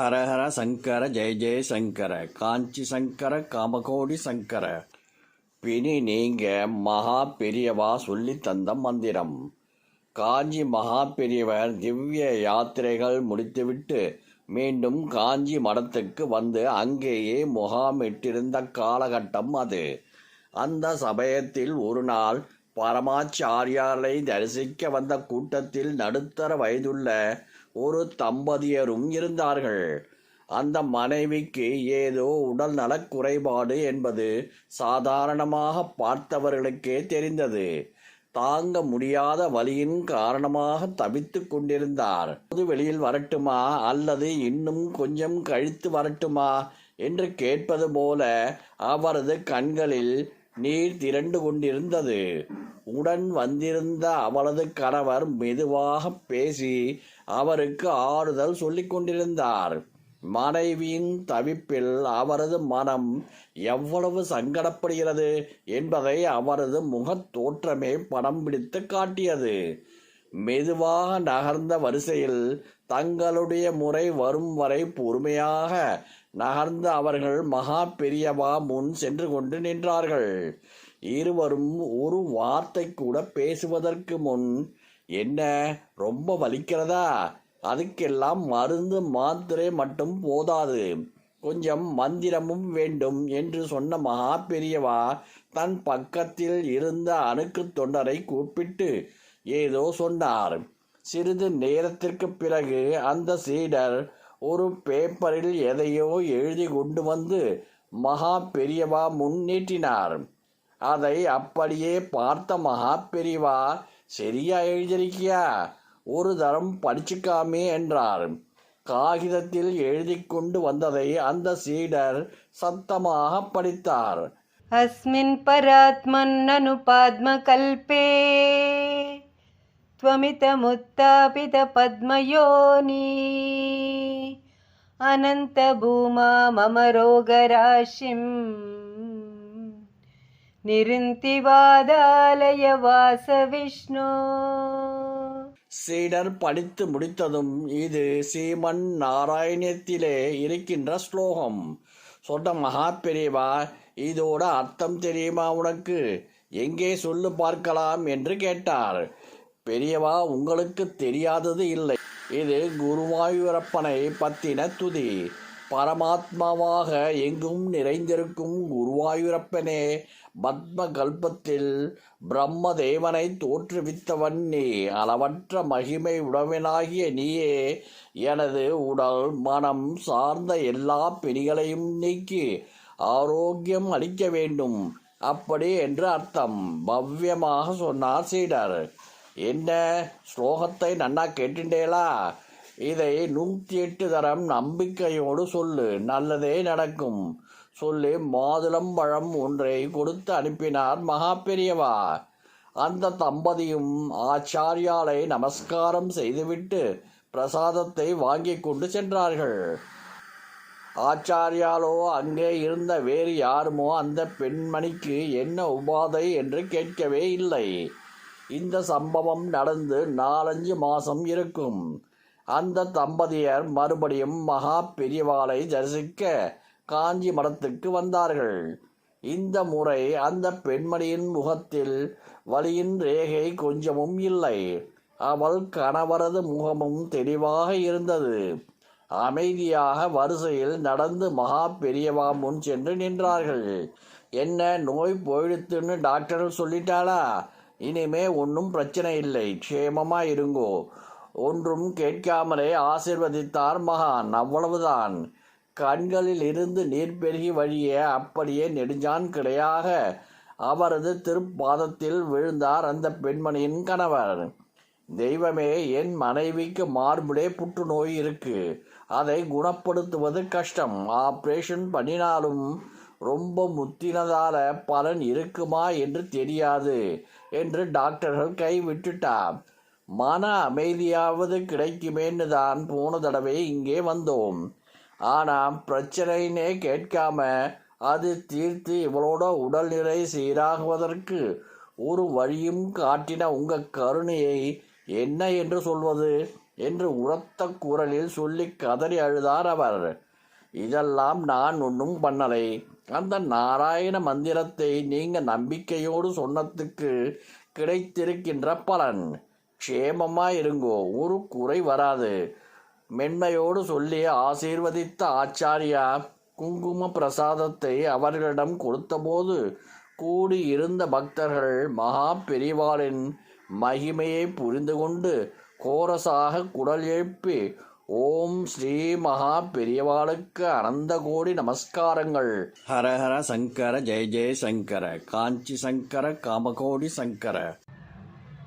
ஹரஹர சங்கர ஜெய ஜெய சங்கர காஞ்சி சங்கர காமகோடி சங்கர. பிணி நீங்க மகா பெரியவா சொல்லி தந்த மந்திரம். காஞ்சி மகா பெரியவர் திவ்ய யாத்திரைகள் முடித்துவிட்டு மீண்டும் காஞ்சி மடத்துக்கு வந்து அங்கேயே முகாமிட்டிருந்த காலகட்டம் அது. அந்த சமயத்தில் ஒரு நாள் பரமாச்சாரியாரை தரிசிக்க வந்த கூட்டத்தில் நடுத்தர வயதுள்ள ஒரு தம்பதியரும் இருந்தார்கள். அந்த மனைவிக்கு ஏதோ உடல் நலக் குறைபாடு என்பது சாதாரணமாக பார்த்தவர்களுக்கே தெரிந்தது. தாங்க முடியாத வலியின் காரணமாக தவித்துக் கொண்டிருந்தார். பொது வெளியில் வரட்டுமா? அல்லது இன்னும் கொஞ்சம் கழித்து வரட்டுமா? என்று கேட்பது போல அவரது கண்களில் நீர் திரண்டு கொண்டிருந்தது. உடன் வந்திருந்த அவளது கணவர் மெதுவாக பேசி அவருக்கு ஆறுதல் சொல்லிக் கொண்டிருந்தார். மனைவியின் தவிப்பில் அவரது மனம் எவ்வளவு சங்கடப்படுகிறது என்பதை அவரது முகத் தோற்றமே படம் பிடித்து காட்டியது. மெதுவாக நகர்ந்த வரிசையில் தங்களுடைய முறை வரும் வரை பொறுமையாக நகர்ந்து அவர்கள் மகா பெரியவா முன் சென்று கொண்டு நின்றார்கள். இருவரும் ஒரு வார்த்தை கூட பேசுவதற்கு முன் என்ன ரொம்ப வலிக்கிறதா? அதுக்கெல்லாம் மருந்து மாத்திரை மட்டும் போதாது. கொஞ்சம் மந்திரமும் வேண்டும் என்று சொன்ன மகா பெரியவா தன் பக்கத்தில் இருந்த அணுக்கு தொண்டரை கூப்பிட்டு ஏதோ சொன்னார். சிறிது நேரத்திற்கு பிறகு அந்த சீடர் ஒரு பேப்பரில் எதையோ எழுதி கொண்டு வந்து மகா பெரியவா முன்னேற்றினார். அதை அப்படியே பார்த்த மகா பெரியவா சரியா எழுதியிருக்கியா? ஒரு தரம் படிச்சுக்காமே என்றார். காகிதத்தில் எழுதி கொண்டு வந்ததை அந்த சீடர் சத்தமாக படித்தார். அஸ்மின் பராத்மன் அனுபாத்ம கல்பே त्वमितमुत्तापितपद्मयोनी अनन्तभूमा मम रोगराशिम् निरुन्तिवादालय वासविष्णो சீடர் படித்து முடித்ததும் இது சீமன் நாராயணத்திலே இருக்கின்ற ஸ்லோகம் சொன்ன மகா பெரியவா இதோட அர்த்தம் தெரியுமா உனக்கு எங்கே சொல்லு பார்க்கலாம் என்று கேட்டார் பெரியவா உங்களுக்கு தெரியாதது இல்லை. இது குருவாயூரப்பனை பத்தின துதி. பரமாத்மாவாக எங்கும் நிறைந்திருக்கும் குருவாயூரப்பனே பத்ம கல்பத்தில் பிரம்மதேவனை தோற்றுவித்தவன் நீ அளவற்ற மகிமை உடவனாகிய நீயே எனது உடல் மனம் சார்ந்த எல்லா பிணிகளையும் நீக்கி ஆரோக்கியம் அளிக்க வேண்டும். அப்படி என்று அர்த்தம். பவ்யமாக சொன்னார் சீடர். என்ன? ஸ்லோகத்தை நன்னா கேட்டுட்டேலா இதை நூற்றி எட்டு தரம் நம்பிக்கையோடு சொல்லு. நல்லதே நடக்கும். சொல்லி மாதுளம் பழம் ஒன்றை கொடுத்து அனுப்பினார் மகா பெரியவா. அந்த தம்பதியும் ஆச்சாரியாலை நமஸ்காரம் செய்துவிட்டு பிரசாதத்தை வாங்கி கொண்டு சென்றார்கள். ஆச்சாரியாலோ அங்கே இருந்த வேறு யாருமோ அந்த பெண்மணிக்கு என்ன உபாதை என்று கேட்கவே இல்லை. இந்த சம்பவம் நடந்து நாலஞ்சு மாதம் இருக்கும். அந்த தம்பதியர் மறுபடியும் மகா பெரியவாளை தரிசிக்க காஞ்சி மடத்துக்கு வந்தார்கள். இந்த முறை அந்த பெண்மணியின் முகத்தில் வலியின் ரேகை கொஞ்சமும் இல்லை. அவள் கணவரது முகமும் தெளிவாக இருந்தது. அமைதியாக வரிசையில் நடந்து மகா பெரியவா முன் சென்று நின்றார்கள். என்ன நோய் போயிடுத்துன்னு டாக்டர் சொல்லிட்டாளா? இனிமே ஒன்றும் பிரச்சனை இல்லை. க்ஷேமமா இருங்கோ. ஒன்றும் கேட்காமலே ஆசிர்வதித்தார் மகான். அவ்வளவுதான். கண்களில் இருந்து நீர் பெருகி வழிய அப்படியே நெடுஞ்சான் கிடையாக அவரது திருப்பாதத்தில் விழுந்தார் அந்த பெண்மணியின் கணவர். தெய்வமே என் மனைவிக்கு மார்பிலே புற்றுநோய் இருக்கு. அதை குணப்படுத்துவது கஷ்டம். ஆப்ரேஷன் பண்ணினாலும் ரொம்ப முத்தினதால பலன் இருக்குமா என்று தெரியாது என்று டாக்டர்கள் கை விட்டுட்டா மன அமைதியாவது கிடைக்குமேன்னு தான் போன தடவை இங்கே வந்தோம். ஆனால் பிரச்சனைனே கேட்காம அது தீர்த்து இவளோட உடல்நிலை சீராகுவதற்கு ஒரு வழியும் காட்டின உங்க கருணையை என்ன என்று சொல்வது என்று உரத்த குரலில் சொல்லி கதறி அழுதார் அவர். இதெல்லாம் நான் ஒன்றும் பண்ணலை. அந்த நாராயண மந்திரத்தை நீங்க நம்பிக்கையோடு சொன்னதுக்கு கிடைத்திருக்கின்ற பலன். க்ஷேமமாக இருங்கோ ஒரு குறை வராது. மென்மையோடு சொல்லி ஆசீர்வதித்த ஆச்சாரியா குங்கும பிரசாதத்தை அவர்களிடம் கொடுத்தபோது கூடி இருந்த பக்தர்கள் மகா பெரிவாளின் மகிமையை புரிந்து கொண்டு கோரசாக குடல் எழுப்பி ஓம் ஸ்ரீ மகா பெரியவாளுக்கு அனந்த கோடி நமஸ்காரங்கள். ஹரஹர சங்கர ஜெய ஜெய சங்கர காஞ்சி சங்கர காமகோடி சங்கர.